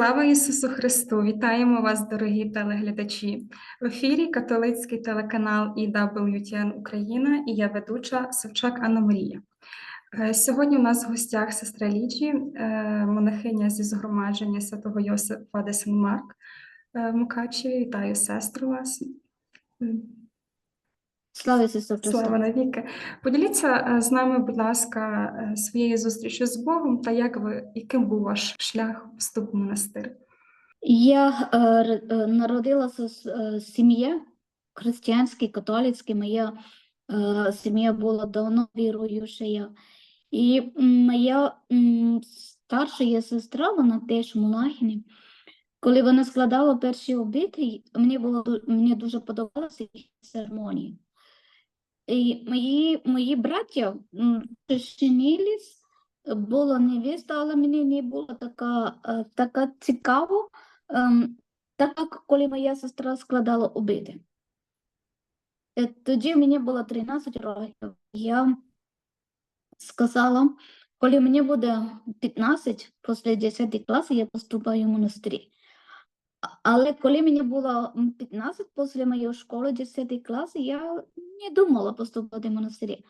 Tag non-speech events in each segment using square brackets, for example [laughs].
Слава Ісусу Христу! Вітаємо вас, дорогі телеглядачі! В ефірі католицький телеканал EWTN Україна і я ведуча Савчак Анна Марія. Е, Сьогодні у нас в гостях сестра Ліджі, е, монахиня зі згромадження святого Йосифа де Сен-Марк е, в Мукачеві. Вітаю сестру вас. Слава Ісусу Христу! Слава навіки. Поділіться е, з нами, будь ласка, е, своєю зустрічю з Богом та як ви, яким був ваш шлях вступу в монастир? Я е, е, народилася з е, сім'ї християнській, католицькій. Моя е, сім'я була давно віруюча. І моя м, старша сестра, вона теж монахиня. Коли вона складала перші обіти, мені було мені дуже подобалися їх церемонії. І мої, мої браття женились, була невеста, але мені не було така, така цікаво, так як коли моя сестра складала обіди. Е, Тоді мені було 13 років. Я сказала, коли мені буде 15, після 10 класу, я поступаю в монастирі. Але коли мені було 15 після моєї школи, 10 клас, я не думала поступати в монастирі.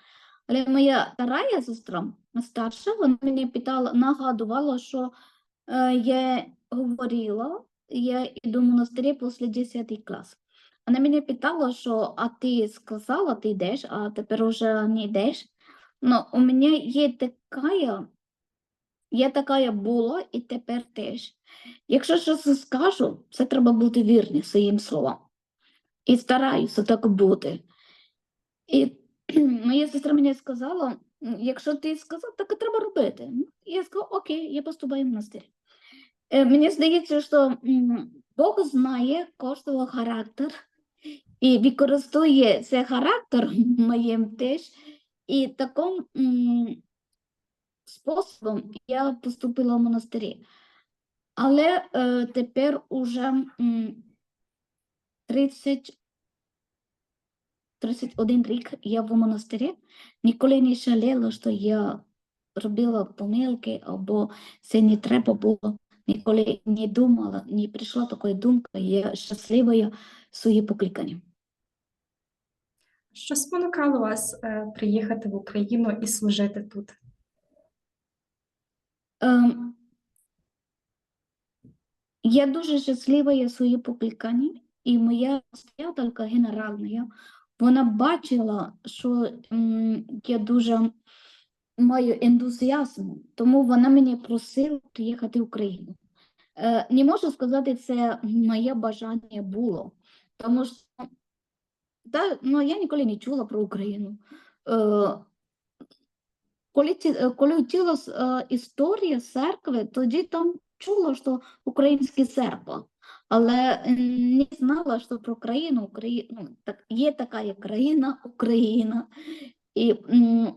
Але моя вторая сестра, старша, вона мені питала, нагадувала, що е, я говорила, я йду в монастирі після 10 клас. Вона мене питала, що а ти сказала, ти йдеш, а тепер уже не йдеш. Ну, у мене є така, я така була і тепер теж. Якщо щось скажу, це треба бути вірним своїм словам. І стараюся так бути. І [clears throat] моя сестра мені сказала, якщо ти сказав, так і треба робити. Я сказала, окей, я поступаю в монастир. Е, Мені здається, що Бог знає кожного характер і використовує цей характер моїм теж. І таким м, способом я поступила в монастирі. Але е, тепер уже м, 30, 31 рік я в монастирі. Ніколи не жаліла, що я робила помилки, або це не треба було. Ніколи не думала, не прийшла така думка, я щаслива я в своїй покликанні. Що спонукало вас е, приїхати в Україну і служити тут? Ем, я дуже щаслива я в своїй покликанні, і моя настоятелька генеральна, вона бачила, що я дуже маю ентузіазм, тому вона мене просила приїхати в Україну. Е, не можу сказати, це моє бажання було, тому що та, ну, я ніколи не чула про Україну. Коли, е, коли вчилась е, історія церкви, тоді там чула, що українська церква, але не знала, що про країну, Украї... ну, так, є така країна Україна. І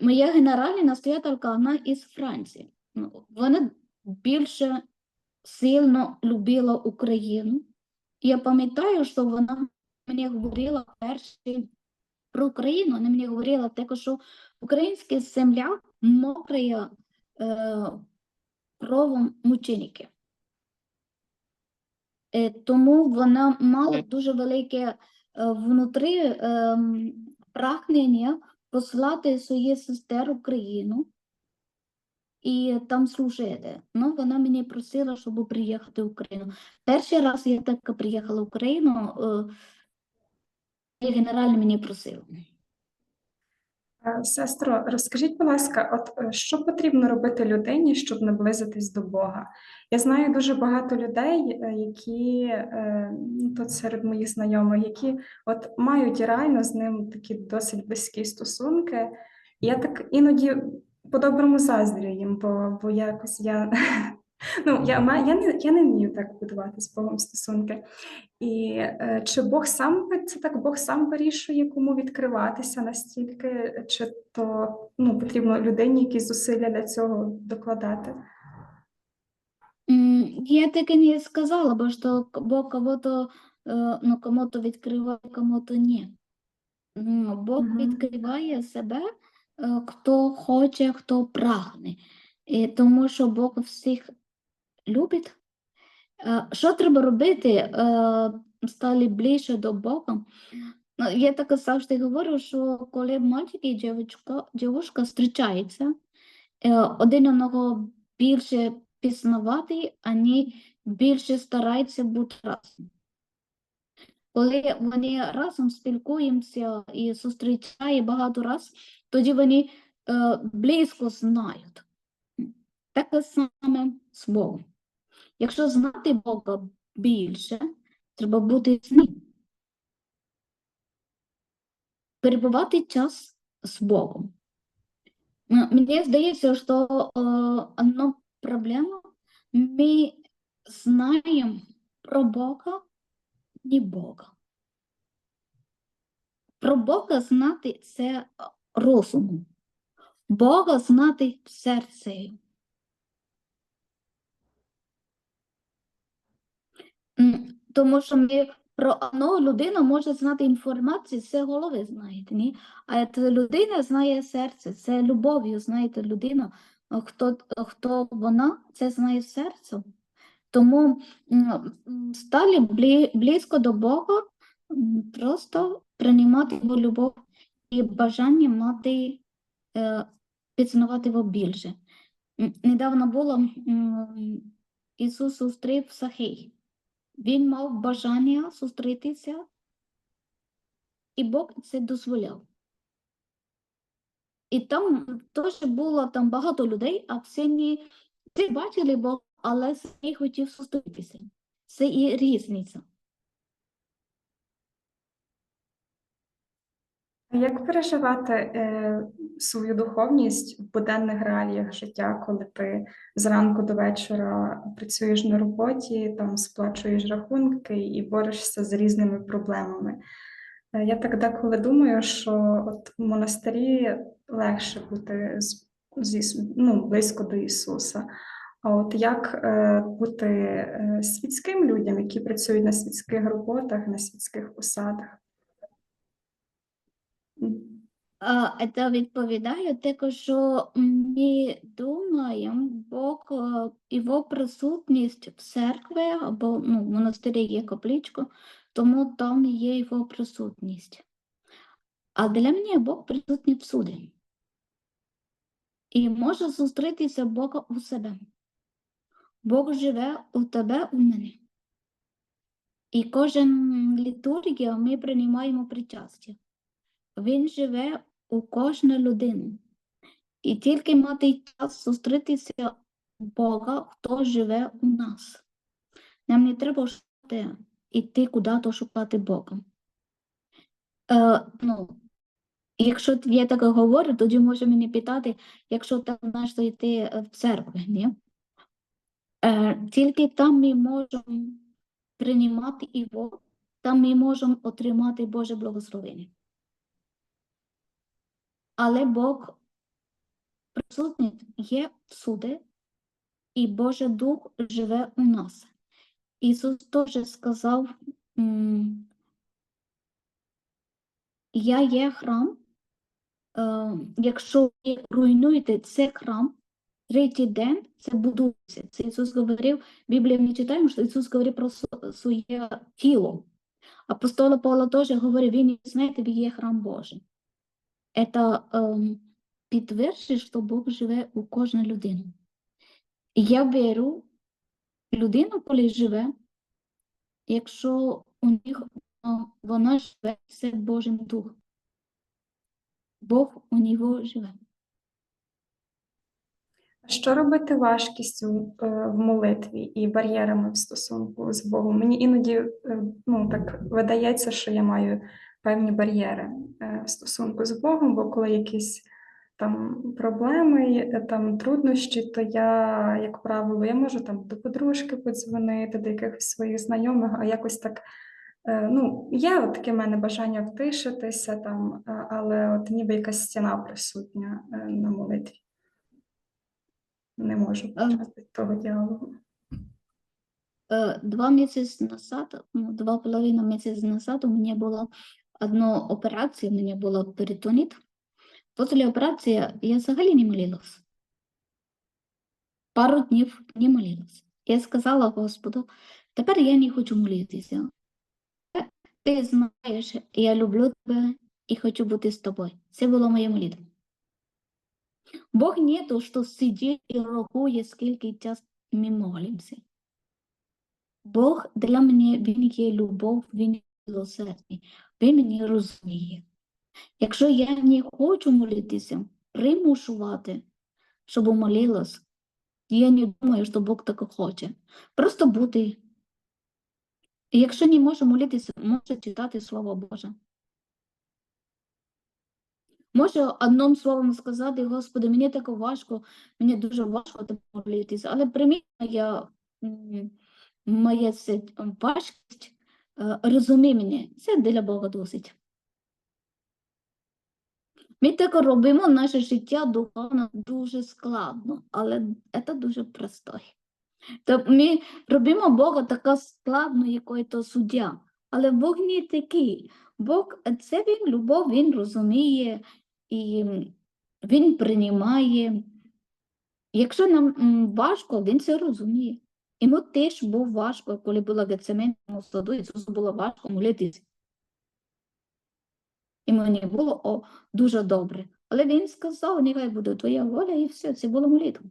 моя генеральна настоятелька, вона із Франції. Ну, вона більше сильно любила Україну. Я пам'ятаю, що вона мені говорила перші про Україну, вона мені говорила також, що українська земля мокрая е, кровом мученики. Е, тому вона мала дуже велике е, внутрі е, прагнення послати своїх сестер Україну і там служити. Ну, вона мені просила, щоб приїхати в Україну. Перший раз я так приїхала в Україну, е, генеральний мені просив. Е, Сестро, розкажіть, будь ласка, от е, що потрібно робити людині, щоб наблизитись до Бога? Я знаю дуже багато людей, е, які ну, тут серед моїх знайомих, які от мають реально з ним такі досить близькі стосунки. Я так іноді по-доброму заздрю їм, бо, бо якось я. [laughs] Ну, я, я, не, я не вмію так будувати з Богом стосунки. І е, чи Бог сам це так Бог сам вирішує, кому відкриватися настільки, чи то ну, потрібно людині якісь зусилля для цього докладати? Я так и не сказала бы, что Бог кого-то, э, ну, кому-то відкриває, кому-то ні. Бог Мгм. відкриває себе, е, хто хоче, хто прагне. І тому що Бог всіх любить, Е, Що треба робити, е, стали ближче до Бога? Ну, Я так завжди говорю, що коли мальчик і дівчинка, дівчинка зустрічаються, е, один одного більше пізнавати, вони більше стараються бути разом. Коли вони разом спілкуємося і зустрічають багато раз, тоді вони близько знають. Таке саме з Богом. Якщо знати Бога більше, треба бути з ним. Перебувати час з Богом. Мені здається, що одна проблема, ми знаємо про Бога, не Бога. Про Бога знати це розумом. Бога знати серцею. М, Тому що ми про одну людину може знати інформацію, це голови знаєте, ні? А ця людина знає серце, це любов'ю, знаєте, людина, хто, хто вона, це знає серцем. Тому стали близько до Бога, просто приймати його любов і бажання мати, е, пізнавати його більше. Недавно було Ісус зустрів Сахей. Він мав бажання зустрітися, і Бог це дозволяв. І там теж було там багато людей, а всі бачили Бог, але всі хотів зустрітися. Це і різниця. Як переживати е, свою духовність в буденних реаліях життя, коли ти зранку до вечора працюєш на роботі, там сплачуєш рахунки і борешся з різними проблемами? Е, Я так деколи думаю, що от в монастирі легше бути з, з ну, близько до Ісуса. А от як е, бути е, світським людям, які працюють на світських роботах, на світських посадах? Це відповідає також, що ми думаємо, Бог, е, його присутність в церкві або ну, в монастирі є капличка, тому там є його присутність. А для мене Бог присутній всюди. І може зустрітися Бога у себе. Бог живе у тебе, у мене. І кожен літургія ми приймаємо причастя. Він живе у кожну людину. І тільки мати час зустрітися Бога, хто живе у нас. Нам не треба шукати, іти куди-то шукати Бога. Е, ну, якщо я так говорю, тоді може мені питати, якщо там нащо йти в церкву, ні? Е, тільки там ми можемо приймати його, там ми можемо отримати Боже благословення. Але Бог присутній є всюди, і Божий Дух живе у нас. Ісус теж сказав, я є храм, е, якщо ви руйнуєте цей храм, третій день це будується. Це Ісус говорив, в Біблії ми читаємо, що Ісус говорив про своє тіло. Апостола Павла теж говорив, ви не знаєте, ви є храм Божий. Це підтверджує, що Бог живе у кожній людині. Я вірю, людина, коли живе, якщо у них вона живе, це Божий Дух. Бог у нього живе. Що робити важкістю е, в молитві і бар'єрами в стосунку з Богом? Мені іноді е, ну, так видається, що я маю певні бар'єри е, в стосунку з Богом, бо коли якісь там проблеми, е, там труднощі, то я, як правило, я можу там до подружки подзвонити, до якихось своїх знайомих, а якось так. е, Ну, є от таке в мене бажання втишитися там, але от ніби якась стіна присутня на молитві. Не можу почати того діалогу. Два місяці назад, ну, два половина місяці назад у мене була одна операція, у мене була перитонит. Після операції я взагалі не молилась. Пару днів не молилась. Я сказала Господу, тепер я не хочу молитися. Ти знаєш, я люблю тебе і хочу бути з тобою. Це була моя молитва. Бог не то, що сидить і рахує, скільки час ми молимося. Бог для мене, Він є любов, Він милосердний, Він мене розуміє. Якщо я не хочу молитися, примушувати, щоб молилась, я не думаю, що Бог так хоче. Просто бути. І якщо не може молитися, може читати Слово Боже. Може одним словом сказати, Господи, мені так важко, мені дуже важко молитися, але прийміть моя, м, моя важкість, е, розумій мене, це для Бога досить. Ми так робимо наше життя духовно дуже складно, але це дуже просто. То ми робимо Бога така складно, який то суддя. Але Бог не такий. Бог це він любов, він розуміє і він приймає. Якщо нам важко, він це розуміє. Йому теж був важко, коли була Гецеменському саду, Ісусу було важко молитися. Йому не було о, дуже добре. Але він сказав, нехай буде твоя воля, і все, це було молитва.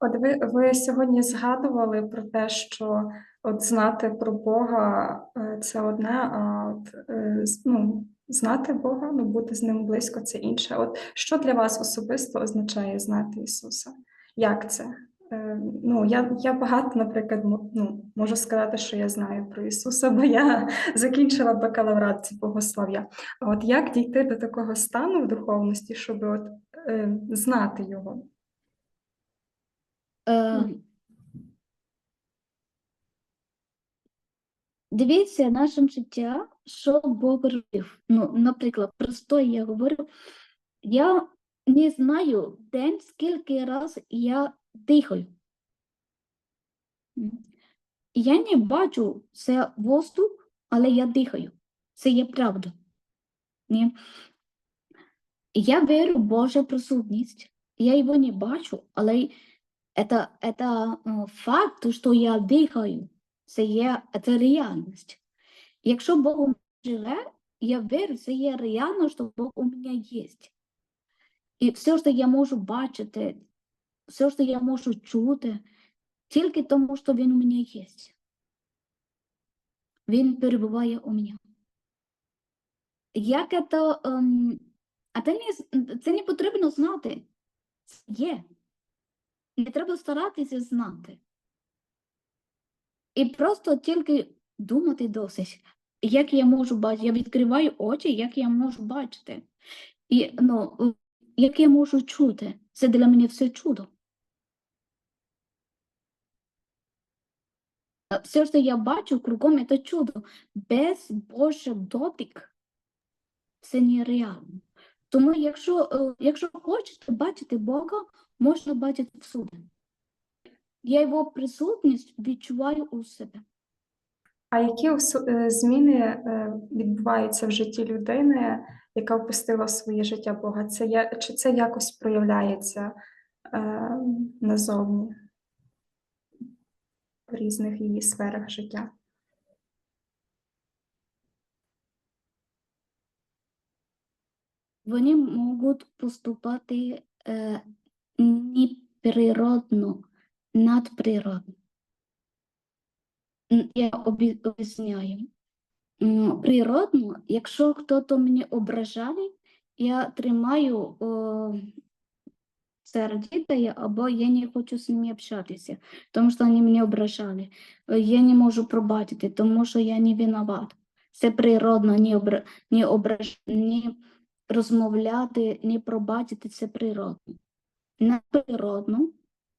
От ви, ви сьогодні згадували про те, що от знати про Бога е, це одне, а от е, ну, знати Бога, ну бути з ним близько це інше. От що для вас особисто означає знати Ісуса? Як це? Е, Ну, я, я багато, наприклад, ну, можу сказати, що я знаю про Ісуса, бо я закінчила бакалаврат з богослов'я. А от як дійти до такого стану в духовності, щоб от, е, знати Його? Е, Дивіться нашим життя, що Бог робив. Ну, наприклад, просто я говорю, я не знаю день, скільки раз я дихаю. Я не бачу це воздух, але я дихаю. Це є правда. Ні. Я вірю в Божу присутність. Я його не бачу, але это, это е, факт, що я дихаю. Це є це реальність. Якщо Бог живе, я вірю, це є реально, що Бог у мене є. І все, що я можу бачити, все, що я можу чути, тільки тому, що Він у мене є. Він перебуває у мене. Як це, ем, а це не, це не потрібно знати. Є. Не треба старатися знати. І просто тільки думати досить, як я можу бачити. Я відкриваю очі, як я можу бачити. І ну, е, як я можу чути. Це для мене все чудо. Все, що я бачу кругом, це чудо. Без Божий дотик це нереально. Тому, якщо, е, якщо хочете бачити Бога, можна бачити всюди. Я його присутність відчуваю у себе. А які е, зміни е, відбуваються в житті людини, яка впустила в своє життя Бога? Це чи це якось проявляється назовні в різних її сферах життя? Вони можуть поступати е, неприродно, надприродно. Я об'ясняю. Природно, якщо хтось мене ображає, я тримаю сердито, або я не хочу з ними общатися, тому що вони мене ображали. Е, Я не можу пробачити, тому що я не виноват. Це природно, не, обра... не, ображ... не розмовляти, не пробачити, це природно. Надприродно,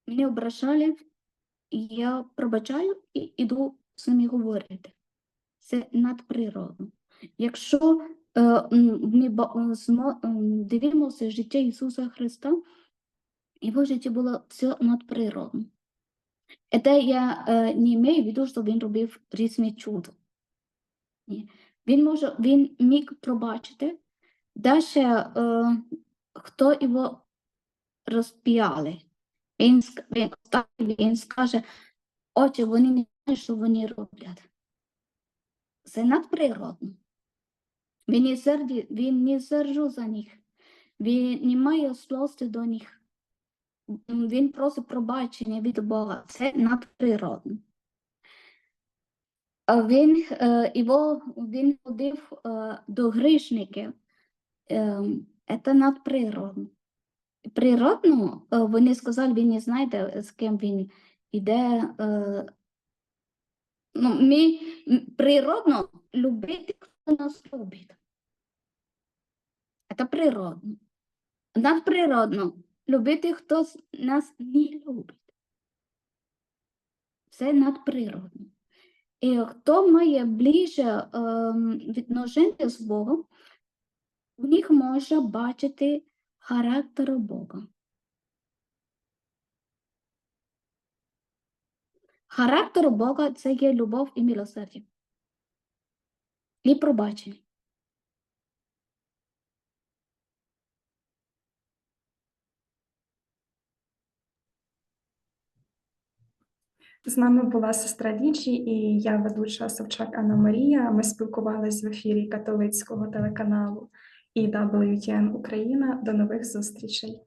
мене ображали, я пробачаю і йду з ними говорити. Це надприродно. Якщо е, ми дивимося життя Ісуса Христа, його життя було все надприродно. Це я е, не маю в виду, що він робив різні чудо. Ні. Він може, він міг пробачити, даже е, хто його розп'яли. Він, він він скаже, отче, вони не знають, що вони роблять. Це надприродно. Він не, серді, він не сержу за них. Він не має злості до них. Він просить пробачення від Бога. Це надприродно. Він, е, він ходив е, до грішників. Е, це надприродно. Природно, е, вони сказали, він не знає, з ким він іде. Е, ну, ми природно любити, хто нас любить. Це природно. Надприродно любити, хто нас не любить. Це надприродно. І хто має ближче ем, відношення з Богом, в них може бачити характер Бога. Характер Бога це є любов і милосердя. І пробачення. З нами була сестра Діджі і я ведуча Савчак Анна Марія. Ми спілкувалися в ефірі католицького телеканалу і WTN Україна. До нових зустрічей.